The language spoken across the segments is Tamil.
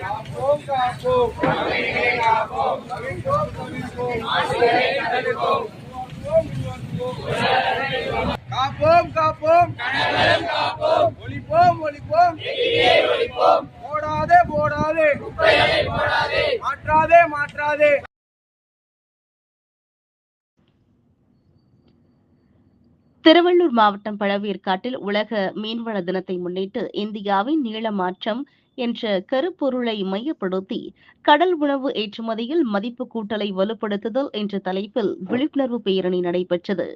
காப்போம் காப்போம் காப்போம் தவிர்ப்போம் தவிர்ப்போம் காப்போம் காப்போம். காப்போம். ஒழிப்போம் ஒழிப்போம். போடாதே போடாதே. மாற்றாதே மாற்றாதே. திருவள்ளூர் மாவட்டம் பழவேற்காட்டில் உலக மீன்வள தினத்தை முன்னிட்டு இந்தியாவின் நீள மாற்றம் என்ற கருப்பொருளை மையப்படுத்தி கடல் உணவு ஏற்றுமதியில் மதிப்பு கூட்டலை வலுப்படுத்துதல் என்ற தலைப்பில் விழிப்புணர்வு பேரணி நடைபெற்றது.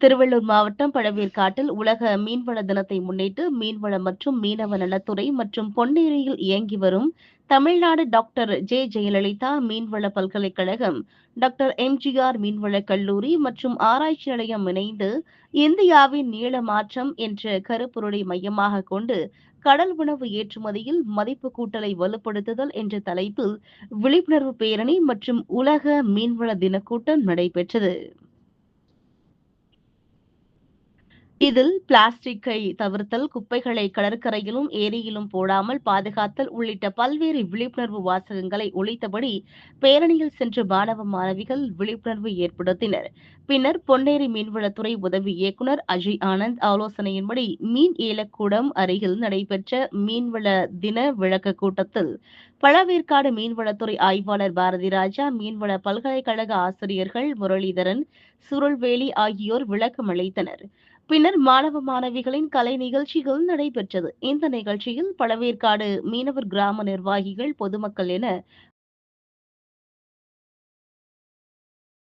திருவள்ளூர் மாவட்டம் பழவேற்காட்டில் உலக மீன்வள தினத்தை முன்னிட்டு மீன்வள மற்றும் மீனவ நலத்துறை மற்றும் பொன்னேரியில் இயங்கி வரும் தமிழ்நாடு டாக்டர் ஜே ஜெயலலிதா மீன்வள பல்கலைக்கழகம் டாக்டர் எம்ஜிஆர் மீன்வள கல்லூரி மற்றும் ஆராய்ச்சி நிலையம் இணைந்து இந்தியாவின் நீள மாற்றம் என்ற கருப்பொருளை மையமாக கொண்டு கடல் உணவு ஏற்றுமதியில் மதிப்பு கூட்டலை வலுப்படுத்துதல் என்ற தலைப்பில் விழிப்புணர்வு பேரணி மற்றும் உலக மீன்வள தின கூட்டம் நடைபெற்றது. இதில் பிளாஸ்டிக்கை தவிர்த்தல் குப்பைகளை கடற்கரையிலும் ஏரியிலும் போடாமல் பாதுகாத்தல் உள்ளிட்ட பல்வேறு விழிப்புணர்வு வாசகங்களை ஒழித்தபடி பேரணியில் சென்ற மாணவ மாணவிகள் விழிப்புணர்வு ஏற்படுத்தினர். பின்னர் பொன்னேரி மீன்வளத்துறை உதவி இயக்குனர் அஜய் ஆனந்த் ஆலோசனையின்படி மீன் ஏலக்கூடம் அருகில் நடைபெற்ற மீன்வள தின விளக்க கூட்டத்தில் பழவேற்காடு மீன்வளத்துறை ஆய்வாளர் பாரதி ராஜா மீன்வள பல்கலைக்கழக ஆசிரியர்கள் முரளிதரன் சுருள்வேலி ஆகியோர் விளக்கம் அளித்தனர் பின்னர் மாணவ மாணவிகளின் கலை நிகழ்ச்சிகள் நடைபெற்றது. இந்த நிகழ்ச்சியில் பழவேற்காடு மீனவர் கிராம நிர்வாகிகள் பொதுமக்கள் என